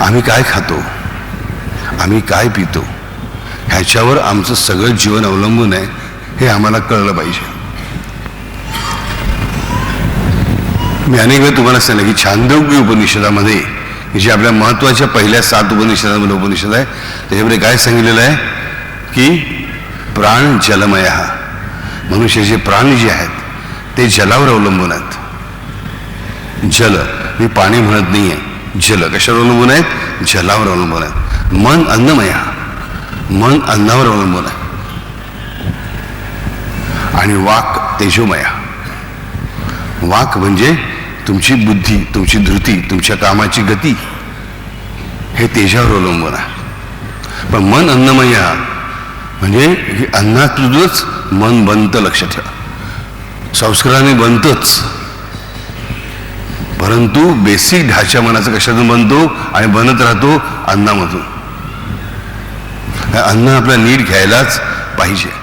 आम्ही काय खातो? आम्ही काय पितो? ह्याच्यावर आमचं सगळं जीवन अवलंबून आहे हे आम्हाला कळलं पाहिजे. मी अनेक वेळ तुम्हाला सांगितलं की छांदोग्य उपनिषदामध्ये जे आपल्या महत्त्वाच्या पहिल्या सात उपनिषदामध्ये उपनिषद आहे त्याच्यामध्ये काय सांगितलेलं आहे? की प्राण जलमय. हा मनुष्याचे प्राण जे आहेत ते जलावर अवलंबून आहेत. जल मी पाणी म्हणत नाही आहे जल कशावर अवलंबून आहेत जलावर अवलंबून आहेत मन अन्नमय. मन अन्नावर अवलंबून आहे. आणि वाक तेजोमया. वाक म्हणजे तुमची बुद्धी तुमची धृती तुमच्या कामाची गती हे तेजावर अवलंबून आहे. पण मन अन्नमय म्हणजे हे अन्नातूनच मन बनतं लक्षात ठेवा. संस्काराने बनतंच. परंतु बेसिक ढाच्या मनाचा कशातून बनतो? आणि बनत राहतो अन्नामधून. हे अन्न आपला नीट घ्यायलाच पाहिजे.